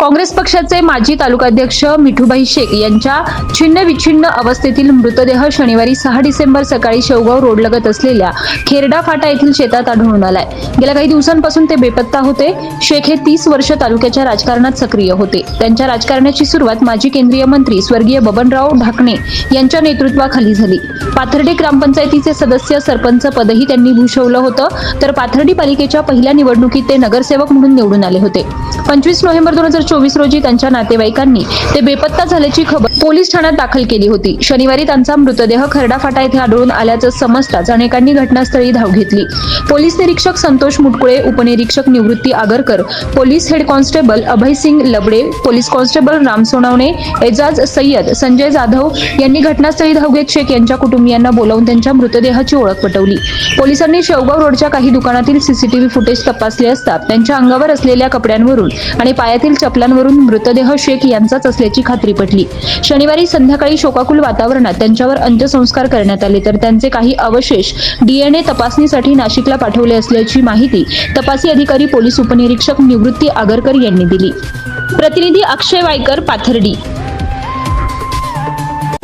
काँग्रेस पक्षाचे माजी तालुकाध्यक्ष मिठूबाई शेख यांच्या छिन्न विछिन्न अवस्थेतील मृतदेह शनिवारी सहा डिसेंबर सकाळी शेवगाव रोडलगत असलेल्या खेरडा फाटा येथील शेतात आढळून आलाय. गेल्या काही दिवसांपासून ते बेपत्ता होते. शेख हे तीस वर्ष तालुक्याच्या राजकारणात सक्रिय होते. त्यांच्या राजकारणाची सुरुवात माजी केंद्रीय मंत्री स्वर्गीय बबनराव ढाकणे यांच्या नेतृत्वाखाली झाली. पाथर्डी ग्रामपंचायतीचे सदस्य सरपंच पदही त्यांनी भूषवलं होतं. तर पाथर्डी पालिकेच्या पहिल्या निवडणुकीत ते नगरसेवक म्हणून निवडून आले होते. पंचवीस नोव्हेंबर दोन हजार चोवीस रोजी त्यांच्या नातेवाईकांनी ते बेपत्ता झाल्याची खबर पोलीस ठाण्यात दाखल केली होती. शनिवारी त्यांचा मृतदेह खरडा फाटा येथे आढळून आल्याचं समजताच अनेकांनी घटनास्थळी धाव घेतली. पोलीस निरीक्षक संतोष मुटकुळे उपनिरीक्षक Nivrutti Agarkar police head constable Abhay Singh Labade police constable Ram Sonawane Ejaz Sayyad Sanjay Jadhav यांनी घटनास्थळी धाव घेत शेख यांच्या कुटुंबियांना बोलावून त्यांच्या मृतदेहाची ओळख पटवली. पोलिसांनी शेवगाव रोडच्या काही दुकानातील सीसीटीव्ही फुटेज तपासले असता त्यांच्या अंगावर असलेल्या कपड्यांवरून आणि पायातील चपलांवरून मृतदेह शेख यांचाच असल्याची खात्री पटली. शनिवारी संध्याकाळी शोकाकुल वातावरणात त्यांच्यावर अंत्यसंस्कार करण्यात आले तर त्यांचे काही अवशेष डीएनए तपासणीसाठी नाशिकला पाठवले असल्याची माहिती तपासी अधिकारी पोलीस उपनिरीक्षक निवृत्ती आगरकर यांनी दिली. प्रतिनिधी अक्षय वायकर पाथर्डी.